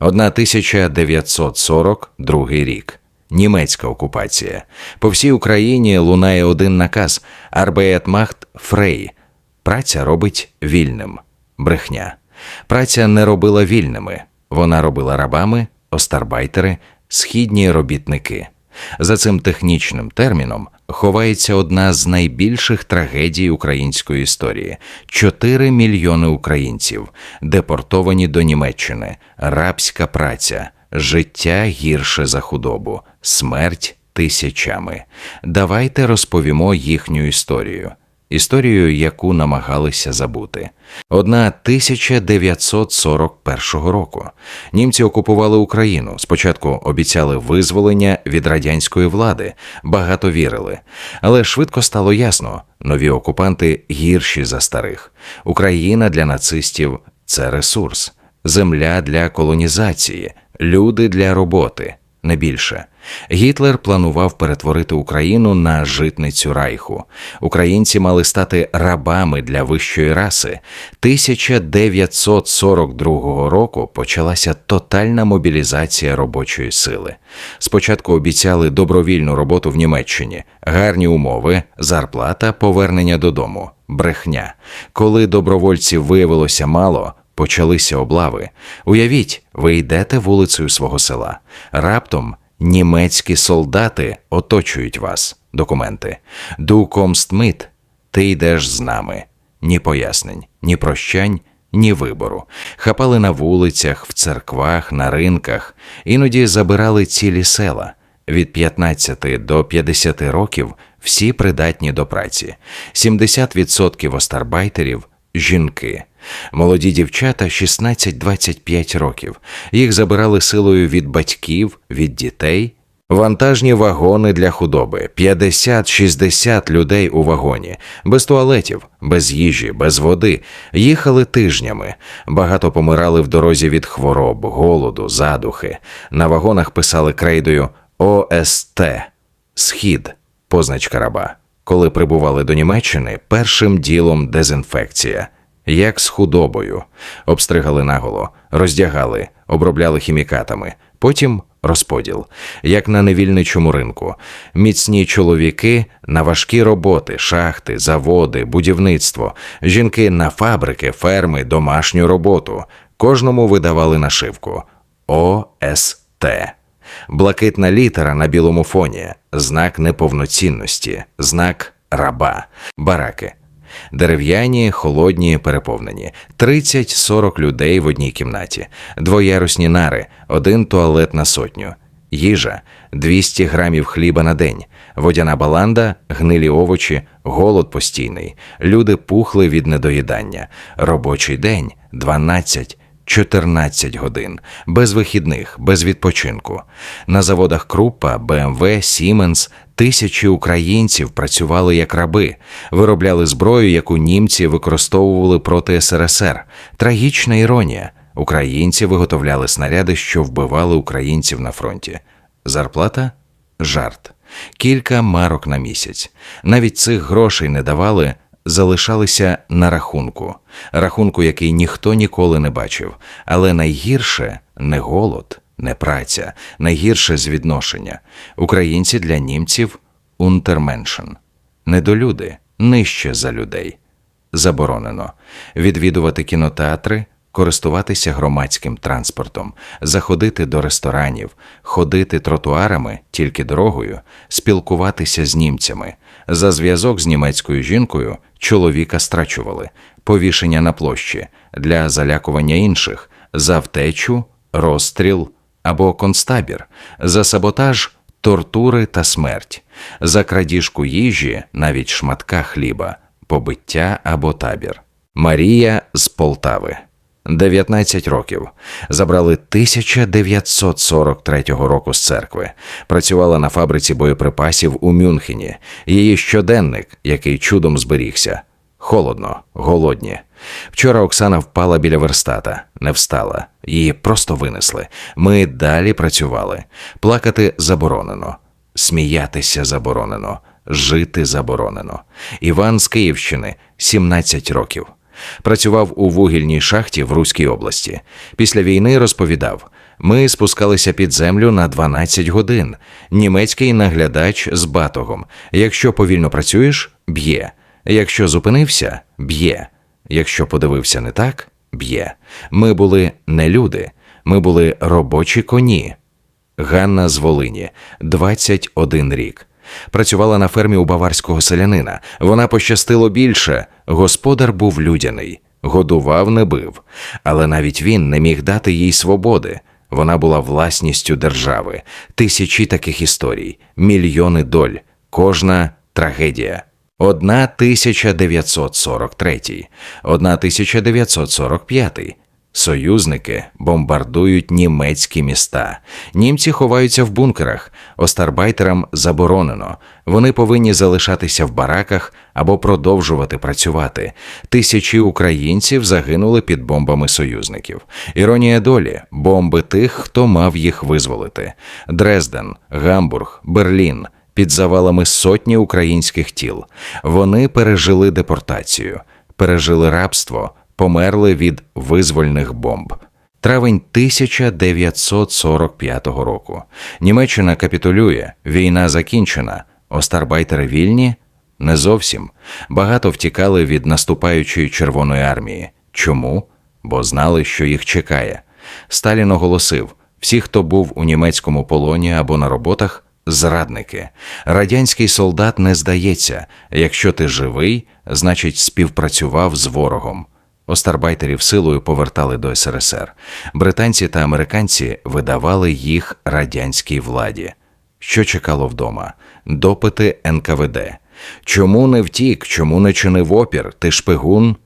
1942 рік. Німецька окупація. По всій Україні лунає один наказ macht frei. Праця робить вільним. Брехня. Праця не робила вільними. Вона робила рабами, остарбайтери, східні робітники. За цим технічним терміном ховається одна з найбільших трагедій української історії: 4 мільйони українців, депортовані до Німеччини, рабська праця, життя гірше за худобу, смерть тисячами. Давайте розповімо їхню історію. Історію, яку намагалися забути. Одна 1941 року. Німці окупували Україну. Спочатку обіцяли визволення від радянської влади, багато вірили. Але швидко стало ясно: нові окупанти гірші за старих. Україна для нацистів це ресурс, земля для колонізації, люди для роботи. Не більше. Гітлер планував перетворити Україну на житницю райху. Українці мали стати рабами для вищої раси. 1942 року почалася тотальна мобілізація робочої сили. Спочатку обіцяли добровільну роботу в Німеччині, гарні умови, зарплата, повернення додому, брехня. Коли добровольців виявилося мало, Почалися облави. Уявіть, ви йдете вулицею свого села. Раптом німецькі солдати оточують вас. Документи. Kommst. Ти йдеш з нами. Ні пояснень, ні прощань, ні вибору. Хапали на вулицях, в церквах, на ринках, іноді забирали цілі села. Від 15 до 50 років всі придатні до праці. 70% остарбайтерів жінки. Молоді дівчата 16-25 років. Їх забирали силою від батьків, від дітей. Вантажні вагони для худоби, 50-60 людей у вагоні, без туалетів, без їжі, без води. Їхали тижнями. Багато помирали в дорозі від хвороб, голоду, задухи. На вагонах писали крейдою ОСТ Схід, позначка раба. Коли прибували до Німеччини, першим ділом дезінфекція як з худобою, обстригали наголо, роздягали, обробляли хімікатами, потім розподіл, як на невільничому ринку, міцні чоловіки на важкі роботи, шахти, заводи, будівництво, жінки на фабрики, ферми, домашню роботу. Кожному видавали нашивку. ОСТ. Блакитна літера на білому фоні, знак неповноцінності, знак раба, бараки. Дерев'яні, холодні, переповнені, 30-40 людей в одній кімнаті, двоярусні нари, один туалет на сотню, їжа, 200 грамів хліба на день, водяна баланда, гнилі овочі, голод постійний, люди пухли від недоїдання, робочий день 12 14 годин, без вихідних, без відпочинку. На заводах Крупа, БМВ, Сіменс тисячі українців працювали як раби, виробляли зброю, яку німці використовували проти СРСР. Трагічна іронія. Українці виготовляли снаряди, що вбивали українців на фронті. Зарплата жарт. Кілька марок на місяць. Навіть цих грошей не давали залишалися на рахунку, рахунку, який ніхто ніколи не бачив. Але найгірше не голод, не праця, найгірше з відношення. Українці для німців унтерменшен. недолюди нижче за людей. Заборонено відвідувати кінотеатри. Користуватися громадським транспортом, заходити до ресторанів, ходити тротуарами тільки дорогою, спілкуватися з німцями. За зв'язок з німецькою жінкою чоловіка страчували, повішення на площі для залякування інших, за втечу, розстріл або концтабір, за саботаж, тортури та смерть, за крадіжку їжі, навіть шматка хліба, побиття або табір. Марія з Полтави. 19 років. Забрали 1943 року з церкви. Працювала на фабриці боєприпасів у Мюнхені. Її щоденник, який чудом зберігся. Холодно, голодні. Вчора Оксана впала біля верстата, не встала. Її просто винесли. Ми далі працювали. Плакати заборонено, сміятися заборонено, жити заборонено. Іван з Київщини 17 років. Працював у вугільній шахті в Руській області. Після війни розповідав: Ми спускалися під землю на 12 годин. Німецький наглядач з батогом. Якщо повільно працюєш, б'є. Якщо зупинився, б'є. Якщо подивився не так, б'є. Ми були не люди, ми були робочі коні. Ганна з Волині, 21 рік. Працювала на фермі у баварського селянина. Вона пощастило більше. Господар був людяний, годував, не бив. Але навіть він не міг дати їй свободи. Вона була власністю держави. Тисячі таких історій, мільйони доль, кожна трагедія. Одна 1943, одна 1945. Союзники бомбардують німецькі міста. Німці ховаються в бункерах. Остарбайтерам заборонено. Вони повинні залишатися в бараках або продовжувати працювати. Тисячі українців загинули під бомбами союзників. Іронія долі бомби тих, хто мав їх визволити. Дрезден, Гамбург, Берлін. Під завалами сотні українських тіл. Вони пережили депортацію, пережили рабство, померли від визвольних бомб. Травень 1945 року. Німеччина капітулює, війна закінчена. Остарбайтери вільні? Не зовсім. Багато втікали від наступаючої Червоної армії. Чому? Бо знали, що їх чекає. Сталін оголосив: всі, хто був у німецькому полоні або на роботах, зрадники. Радянський солдат не здається. Якщо ти живий, значить співпрацював з ворогом. Остарбайтерів силою повертали до СРСР. Британці та американці видавали їх радянській владі. Що чекало вдома? Допити НКВД. Чому не втік? Чому не чинив опір? Ти шпигун?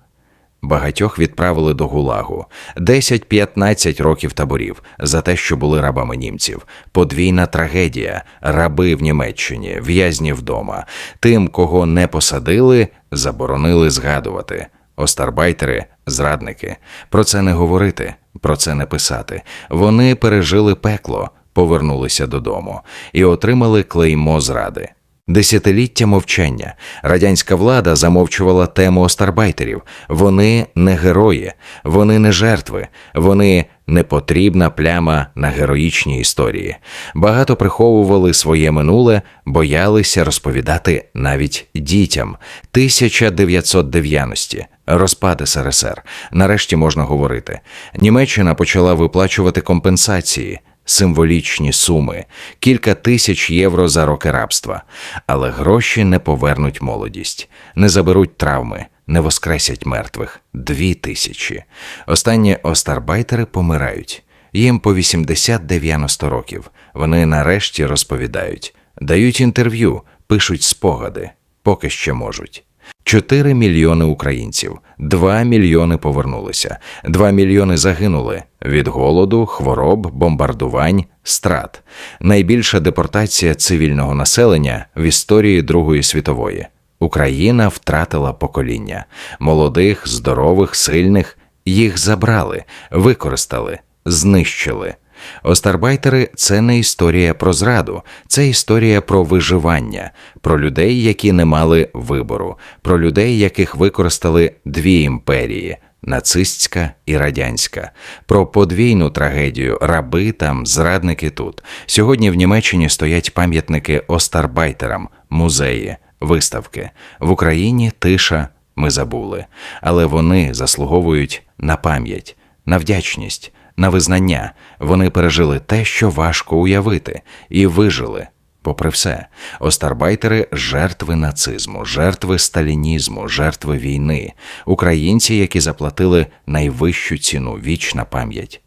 Багатьох відправили до гулагу 10-15 років таборів за те, що були рабами німців. Подвійна трагедія, раби в Німеччині, в'язні вдома. Тим, кого не посадили, заборонили згадувати. Остарбайтери, зрадники. Про це не говорити, про це не писати. Вони пережили пекло, повернулися додому і отримали клеймо зради. Десятиліття мовчання. Радянська влада замовчувала тему остарбайтерів. Вони не герої, вони не жертви, вони непотрібна пляма на героїчній історії. Багато приховували своє минуле, боялися розповідати навіть дітям. 1990 розпад СРСР. Нарешті можна говорити. Німеччина почала виплачувати компенсації символічні суми, кілька тисяч євро за роки рабства, але гроші не повернуть молодість, не заберуть травми, не воскресять мертвих дві тисячі. Останні остарбайтери помирають. Їм по 80-90 років. Вони нарешті розповідають, дають інтерв'ю, пишуть спогади, поки ще можуть. 4 мільйони українців, 2 мільйони повернулися, 2 мільйони загинули від голоду, хвороб, бомбардувань, страт. Найбільша депортація цивільного населення в історії Другої світової. Україна втратила покоління молодих, здорових, сильних. Їх забрали, використали, знищили. Остарбайтери це не історія про зраду, це історія про виживання, про людей, які не мали вибору, про людей, яких використали дві імперії. Нацистська і радянська, про подвійну трагедію, раби там, зрадники тут. Сьогодні в Німеччині стоять пам'ятники остарбайтерам, музеї, виставки. В Україні тиша ми забули, але вони заслуговують на пам'ять, на вдячність на визнання. Вони пережили те, що важко уявити, і вижили. Попри все, остарбайтери жертви нацизму, жертви сталінізму, жертви війни, українці, які заплатили найвищу ціну вічна пам'ять.